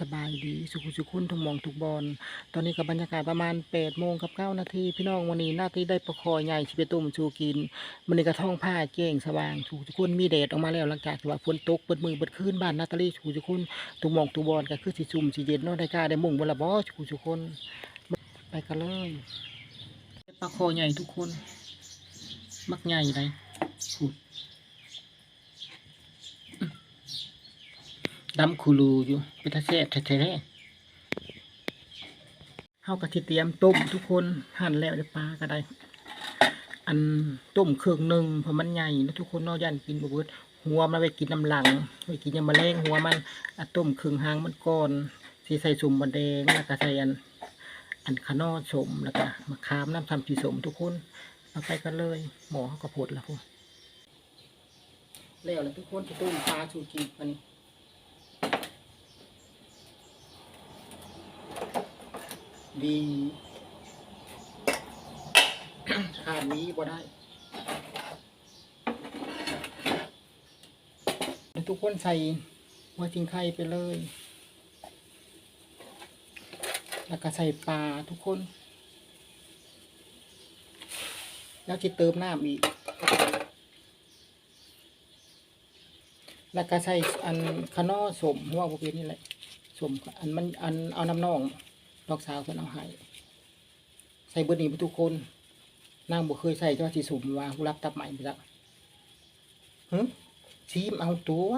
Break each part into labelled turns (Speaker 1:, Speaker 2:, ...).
Speaker 1: สบายดีสุขุสุขุนทุกหมองทุกบอลตอนนี้กับบรรยากาศประมาณ8โมงกับ9นาทีพี่น้องวันนี้หน้าที่ได้ประคอใหญ่ชิไปตุ่มชูกินมันนี้กระท่องผ้าเก้งสว่างสุขุสุขุนมีแดดออกมาแล้วหลังจากที่ว่าฝนตกเปิดมือเปิดคืนบ้านนาตาลีสุขุสุขุนทุกหมองทุกบอลก็คือสิซุ่มสิเย็นนาะได้กาได้มุ่งบนละบ่สุขุสุขุนไปกันเลยประคอใหญ่ทุกคน มักใหญ่เลยสุด ดำคูลูอยู่เป็นตาแซ่บแท้ๆเฮากะสิเตรียมต้มทุกคนหั่นแล้วเดี๋ยวปลาก็ได้ อันต้มเครื่องหนึ่งเพราะมันใหญ่นะทุกคนเนอกยันกินบ่เบิดหัวมันไว้กินน้ำหลังไว้กินยามแมลงหัวมันอะต้มเครื่องหางมันก่อนสิใส่สมบันแดงแล้วก็ใส่อันอันขนอสมแล้วก็มะขามน้ำทำสีสมทุกคนเอาไปกันเลย หมอเขาก็พดแล้วพวกแล้วแล้วทุกคนจะต้มปลาชูกิมันนี้ ดีขาดนี้บ่ได้ทุกคนใส่หัวจิงไข่ไปเลย แล้วก็ใส่ปลาทุกคน แล้วจะเติมน้ำอีก แล้วก็ใส่อันขนอสมหัวประเภทนี้แหละสมอันมันอันเอาน้ำนอง ดอกสาวเพิ่นเอาให้ใส่เบอร์นี้ไปทุกคนนางบ่เคยใส่จ้าสิสุ่มว่ารับตับใหม่ไปแล้วหึชีมเอาตัว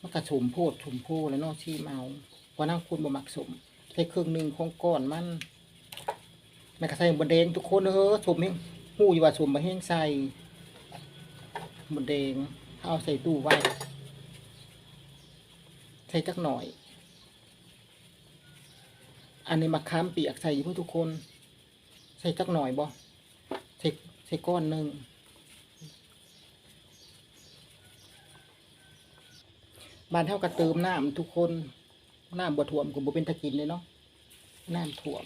Speaker 1: มันกระสมโพดสมโพแล้วนาะชีมเอาเพราะนางคุณบ่มักสมใส่เครื่องหนึ่งของก้อนมันแม่ก็ใส่บนแดงทุกคนเออสมเฮงหู้อยู่ว่าสมบ่เฮงใส่บนแดงเอาใส่ตู้ไว้ ใส่จักหน่อย อันนี้มะขามเปียกใส่เพื่อทุกคน ใส่จักหน่อยบ่ใส่ใส่ก้อนหนึ่งบานเท่ากับเติมน้ำทุกคนน้ำบ่ท่วมก็บ่เป็นตะกินเลยเนาะน้ำท่วม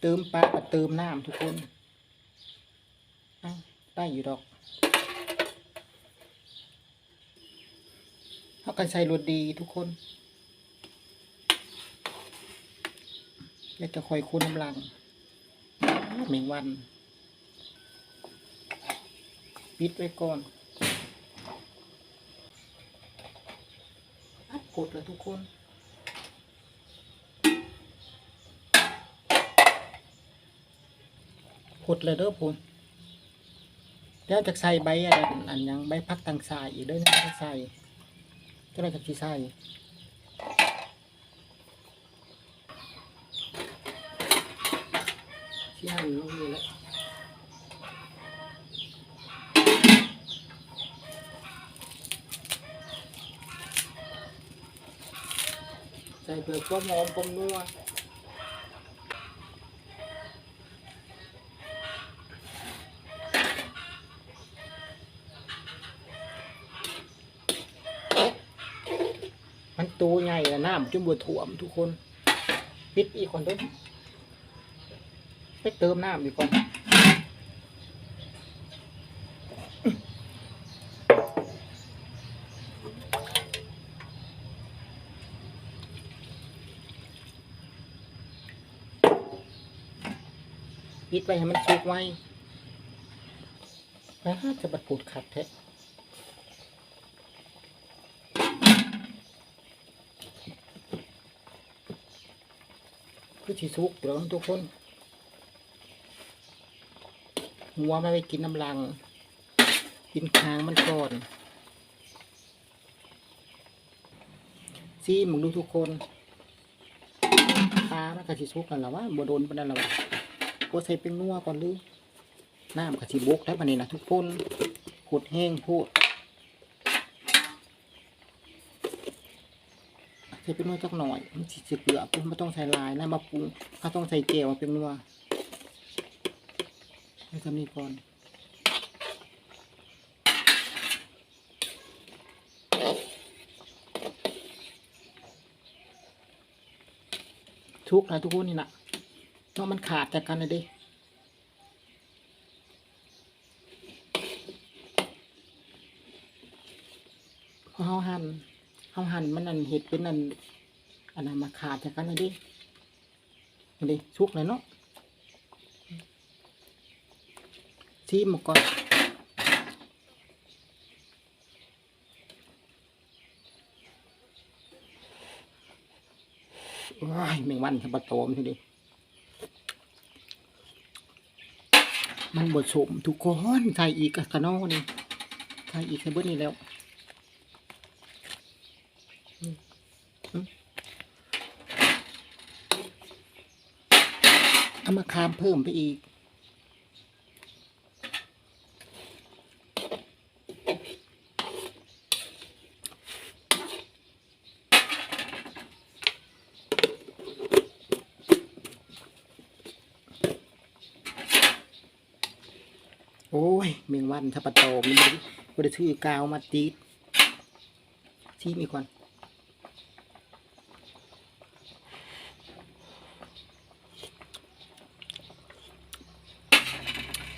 Speaker 1: เติมปลาเติมน้ำทุกคนได้อยู่ดอก เขากันใส่รสดีทุกคนอยากจะคอยคุ้นน้ำลังเมงวัน ปิดไว้ก่อนอัดกดเลยทุกคนกดเลยเด้อผมแล้วจะใส่ใบอะไรอันยังใบพักตังสายอีกด้อนะใส่ จะได้กับที่ใส่ที่หั่นลงนี่แหละใส่เปลือกก็หอมกลมนัว ตัวใหญ่ละน้ำจุ่มบัวถ่วมทุกคน ปิดอีกก่อนด้วยไปเติมน้ำอีกก่อนปิดไว้ให้มันสุกไว้แล้วจะบัดผูดขัดแท้ คือชีสุกเดี๋ยวทุกคนหัวมันไปกินน้ำลัง กินคางมันก่อนซีมึงดูทุกคนปลามันกะชิสุกกันแล้วะบัวโดนปนนั้นแล้วะโคใส่เป็นนัวก่อนหรือน้ำกะชิบกได้ปานนี้นะทุกคนขุดแห้งโพด ส่เป็นนัวจักหน่อยมันสิเกลือปุ๊บไม่ต้องใส่ลายนะมาปรุงถ้าต้องใส่เกลวเป็นนัวให้ทำนี้ก่อนทุกนะทุกคนนี่นะเนาะมันขาดจากกันเลยดิ พอเฮาหั่นเฮา หั่นมันนั่นเห็ดเป็นนั่นอันนั้นมาขาดจากกันเลยดิอันนี้สุกเลยเนาะชิมมาก่อนว้ายแมงวันทับปะโตมทีเดียวมันบดสมทุกคนไทยอีกกะนอนี่ไทยอีกแค่เบิ้นี่แล้ว เอา มาคามเพิ่มไปอีก โอ้ยเมงวันทับปะโตมมันบริชื่อกาวมาตีดชี้มีก่อน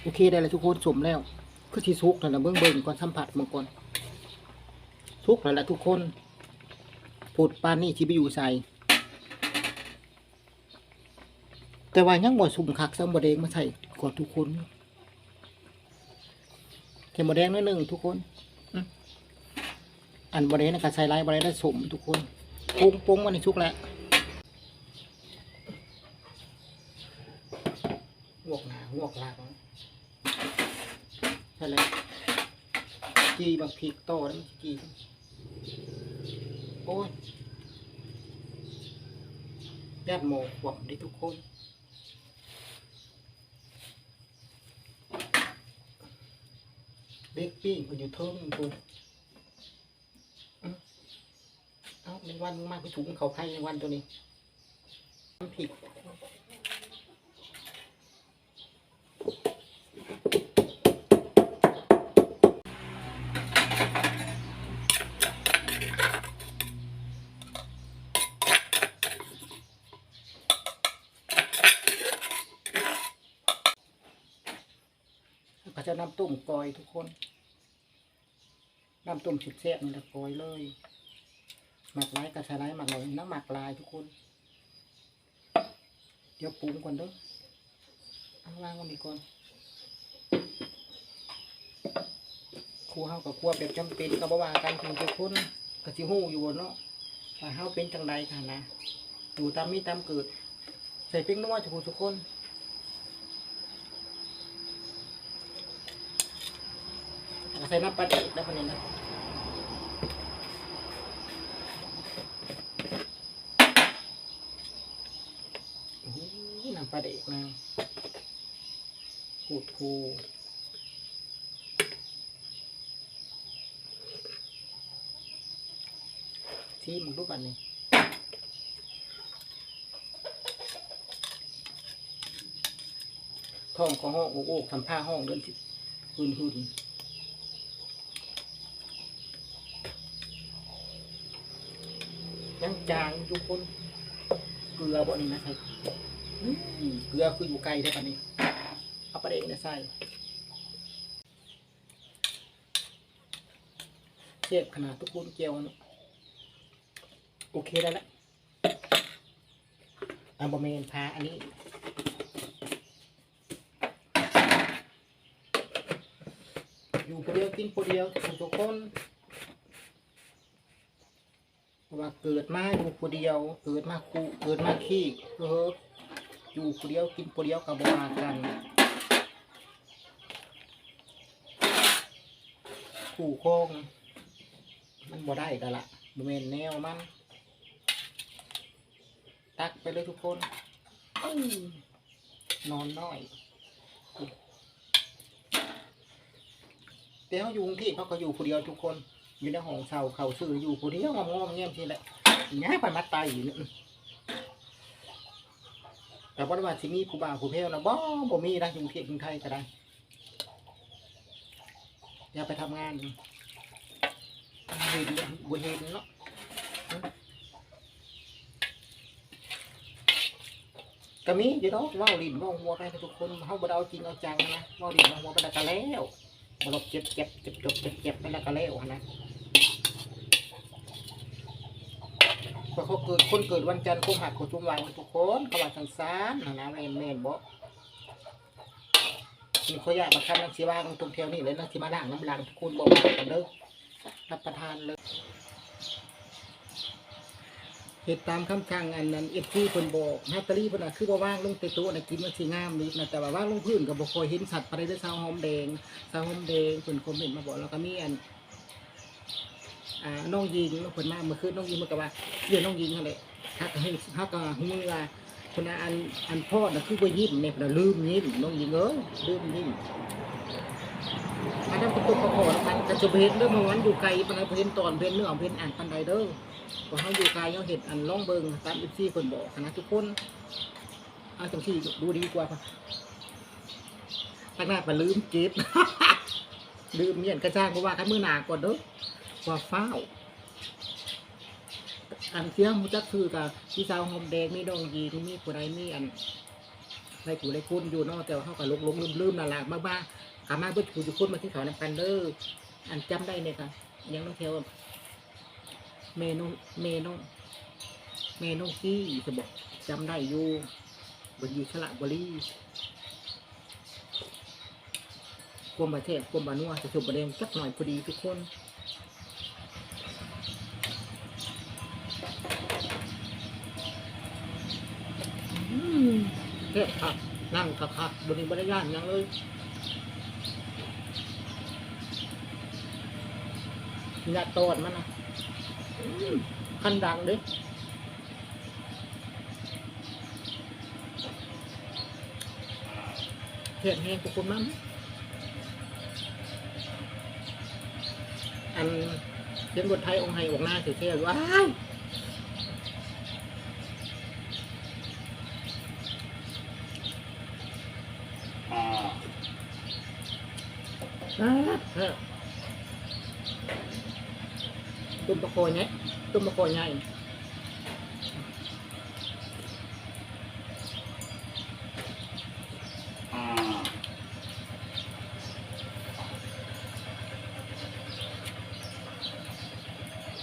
Speaker 1: โอเคได้แล้วทุกคนสมแล้ว คือที่ซุกนั่นนะเบื้องเบิ่งก่อนสัมผัสเมืองก่อนซุกแล้วละทุกคนพูดปานนี่ที่ไปอยู่ใส่แต่ว่ายังบ่สุ่มคักซ้ำบ่แดงมาใส่ก่อนทุกคนเข็มบ่แดงนิดหนึ่งทุกคนอันบ่แดงนะก็ใส่ไลายบ่แดงได้สมทุกคนปรุงปรุงวันนี้ซุกแล้วงวกหนางวกหลัง ใช่เลยจีบางพริกโตแล้วมันจีโอ้ยญาติโมหวังได้ทุกคนเบกปิ้งก็อยู่เทิงกูอื้อเอ้าในวันมากไปถุงเขาไพ่ในวันตัวนี้น้ำ พริกก็จะน้ำต้มกอยทุกคน น้ำต้มสิบแซ่บนี่แหละกอยเลยหมักลายกระชายลายหมักลายน้ำหมักลายทุกคน เดี๋ยวปรุงก่อนเด้อเอาวางวันนี้ก่อนครูเฮากับครัวแบบจำเป็นก็บ่ว่ากันถึงทุกคนก็สิฮู้อยู่เนาะว่าเฮาเป็นจังใดค่ะนะอยู่ตามมีตามเกิด ใส่เป้งนัวทุกคนทุกคน ใส่น้ำปลาเด็กแล้วคนนี้นะโอ้น้ำปลาเด็กนะขูดคูที่มึงรูปอันนี้ท้องของห้องโอ้โหทำผ้าห้องเดินที่หืนหืน ยัง จางทุกคนเกลือบ่นี่นะใส่เกลือคืออยู่ไกลได้ปะนี่เอาประเด็นเนี่ยใส่เจ็บขนาดทุกคนเจียวนะโอเคได้แล้วเอาบะเมนพาอันนี้อยู่คนเดียวกินคนเดียวทุกคน ว่าเกิดมาอยู่คนเดียว เกิดมาคู่เกิดมาขี้เอออยู่คนเดียวกินคนเดียวกับบมากันคู่โคงมันบ่ได้กันละบเมนแนวมัน ตักไปเลยทุกคนอนอนน้อยแต่เขาอยู่กรุงเทพเขาก็อยู่คนเดียวทุกคน อยู่ในห้องเช่าเขาซื้ออยู่คนเดียวงอมๆเงี้ยทีแหละง่ายไปมัดตอยู่เนี่แต่ว่าว่าสิมีผู้บ่าวผู้เพลนะบ่บ่มีนะอยู่กรุงเทพกรุงไทยก็ได้อย่าไปทำงานเห็นบ่เห็นเนาะก็มีอยู่เนาะเว้าลิ้นว้าหัวไปให้ทุกคนเฮาบ่ได้เอาจริงเอาจังนะว้าลิ้นว้าหัวไปแล้วก็แล้วบ่ลบเจ็บเจ็บเจ็บเจ็บเจ็บเจ็บไปแล้วก็แล้วนะ เขาเกิดคนเกิดวันจันทร์คงหักคนชุมวายทุกคนเขาว่าจังซานนะนะแม่นแม่นบ่นี่เขาอยากมาคันนักสิว่างตรงแถวนี้เลยนักสิมาด่างน้ำลังทุกคนบ่ว่ากันเด้อรับประทานเลยเหตุตามคำสั่งอันนั้นเอฟซีเพิ่นบอกฮัตเตอรี่เพิ่นน่ะคือบ่ว่างลงแต่ตัวน่ะกินมันสิงามนิดนะแต่ว่าว่างลงพื้นก็บ่ค่อยเห็นสัตว์ปานใดเด้อสาวหอมแดงสาวหอมแดงเพิ่นคอมเมนต์มาบอกแล้วก็มีอัน อ่าน้องยิงน้องคนมาเมื่อคืนน้องยิงมันก็ว่าเรื่องน้องยิงนั่นแหละฮักก็ให้ฮักก็หูมือว่าคนน่ะอันอันพ่อน่ะคือบ่ยิ้มเนี่ยน่ะลืมยิ้มน้องยิงเอ้ยลืมยิ้มอันนั้นเป็นตัวประกอบกันกระจุเห็นเด้อเมื่อวันอยู่ไกลปานใดเห็นตอนเพิ่นเนื้อเพิ่นอ่านปานใดเด้อพอเฮาอยู่ไกลเฮาเห็นอันล่องเบิ่งตาม14เพิ่นบอกนะทุกคนเอาจังซี่ดูดีกว่าป่ะตั้งหน้าก็ลืมเก็บลืมเมียนกระจ้างเพราะว่าคันมื้อหนาก่อนเด้อ ว่าฟ้าวอันเสียงมูจักคือกับพี่สาวหอมแดงมีดองยีที่มีผู้ใดมีอันไรกูไรคุณอยู่เนอกแต่ว่าเขากับลงลงลืมลืมๆนั่นแหละมากมากกามาเบิดผู้จุคุณมาที่เขานำกันเด้ออันจำได้เนี่ยค่ะยังต้องเทวเมนูเมนูเมนูกี้จะบอกจำได้อยู่บนอยู่ฉละบรีกลมประเทศกลมบานัวจะสุบประเด็นจักหน่อยพอดีทุกคน อืม เฮ็ดคักนั่งคักคักบนนี้บริยานหยังเลยนี่ละตอนมันนะอืมคันดังเด้เฮ็ดแห้งทุกคนมั้งอันเสียงบทไทยองค์ไห้องหน้าเสียเท่ว้าย อ่าเออ ตุ้มตะโกนเนี่ยตุ้มตะโกนใหญ่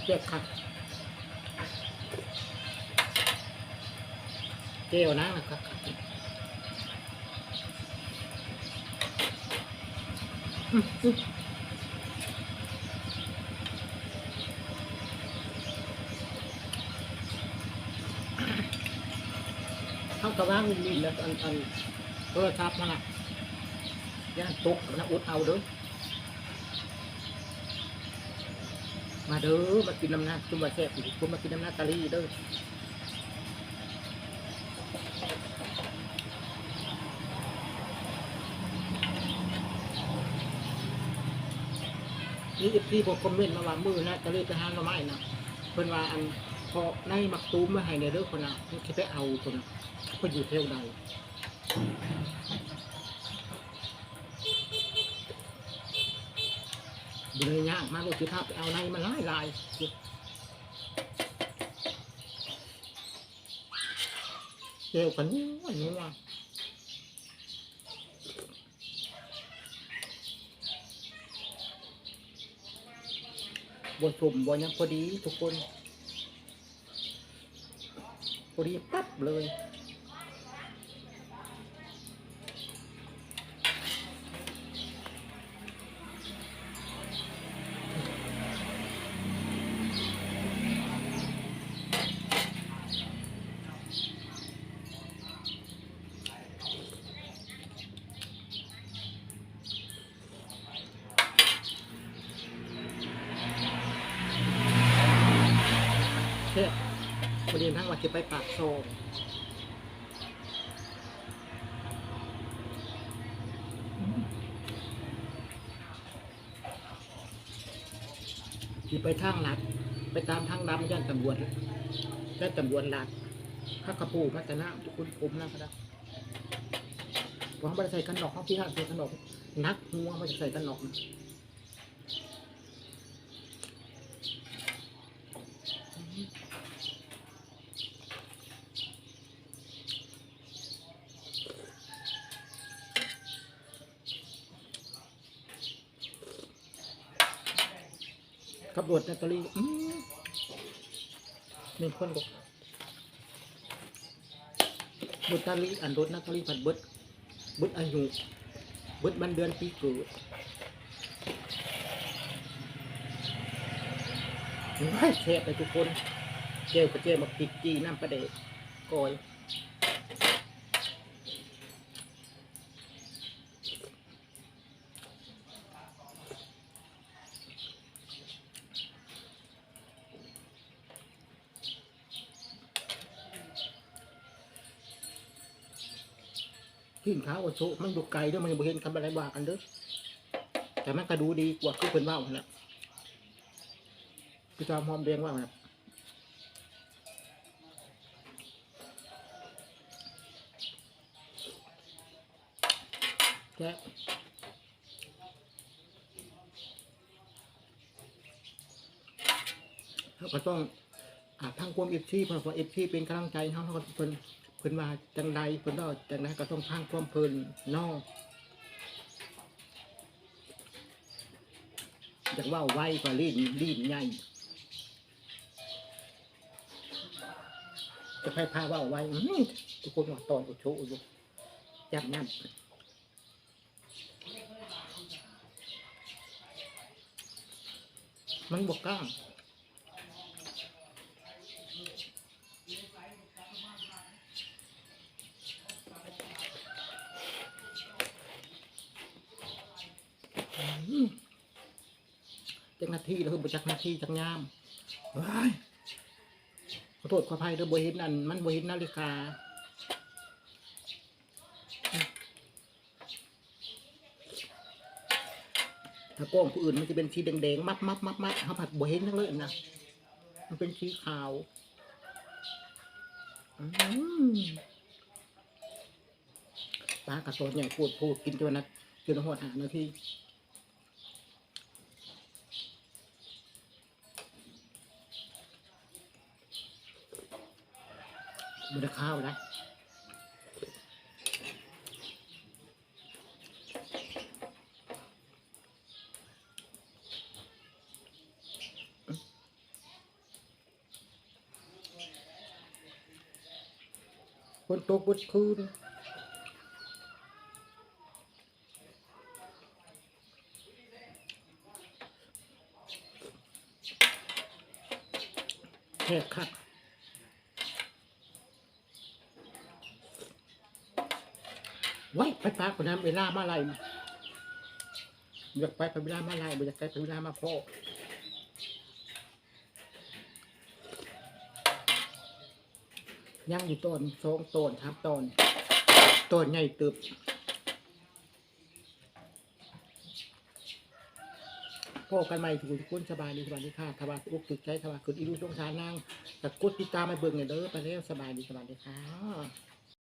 Speaker 1: เจ็บค่ะเจียวนะครับ เขากระว่างลินแล้วอันอันโทรศัพท์มันอะย่านตุกนะอุดเอาเด้อมาเด้อมากินน้ำหน้าจุ่มมาแซ่บจุ่มมากินน้ำหน้าตาลีเด้อ นี่อีพี่บอกคอมเมนต์มาว่ามือนะตะเลีไปหาหน่อไม้นะเพิ่นว่าอันพอในมักตูมมาให้ในเด้องคนน่ะเพิ่นสิไปเอาคนน่ะเพิ่นอยู่เท่าใดบริยากมากเลยคือถ้าไปเอาในมันหลายลายเกี่ยวกันนี่วนี่ว่า บนสมบนยังพอดีทุกคน พอดีปั๊บเลย เช่พอดีทั้งวันจะ มที่ไปทางลัด ไปตามทางดำย่านตำรวจย่านตำรวจลัดข้ากระปูมาแต่หน้าทุกคนผมนะก็ได้เพราะเขาไม่ได้ใส่กันหนอกเขาพี่ห้าใส่กันหนอกนักหัวไม่ใส่กันหนอกนะ ขับรถนาตาลีอืมหนึ่งคนบอกบุตรลีอันรถนักลีผัดเบิดเบิดอายุเบิดบันเดือนปีเกิดไม่แซ่บเลยทุกคนเจลกับเจลมาปิดจีน้ำประเดะกอย ขึ้นขาวโอโซมันดูไกลเด้วยมันยังบ่เห็นคำอะไรว่ากันเด้อแต่มันก็ดูดีกว่าคือเพิ่นว่าเนแหละพี่จอมหอมเรียงว่าแบบแจ๊ะเราก็ต้องอ่าทางความเอฟซีเพราะว่าเอฟซีเป็นกำลังใจให้เขาเขาก็เพิ่น พิ่นว่าจังใดเพิ่นว่าจังใดก็ต้องทางความเพิ่นนอกอยากว่าไวกว่าลิ้นลิ้นใหญ่จะให้พาว่าไวทุกคนว่าตอนอุโชอยู่จับนั่นมันบกกล้า จักนาทีแล้วคือบ่จักนาทีจักยามว้ายขอโทษขออภัยเด้อบ่เห็นอันมันบ่เห็นนาฬิกาถ้ากล้องผู้อื่นมันจะเป็นสีแดงๆ มัดมัดมัดมัดเขาผัดบวเห็นทั้งเลยนะ มันเป็นสีขาวปลากระโดดใหญ่พูดพูดกินจนนะจนหัวหานาที มันจะข้าวนะคนตกบดคืนแหกคัก ไว้ไปปากคนนั้นเวลามาอะไรอยากไปไปเวลามาอะไรอยากไปไปเวลามาพ่อยังอยู่ต้นสองต้นครับต้นต้นใหญ่ตึบพ่อกันใหม่ทุกคนสบายดีสบายดีค่ะทบาอุกตึกใจทบาคืออีรูสงสารนางแต่กดติดตามมาเบิ่งเนี่ยเด้อไปแล้วสบายดีสบายดีค่ะ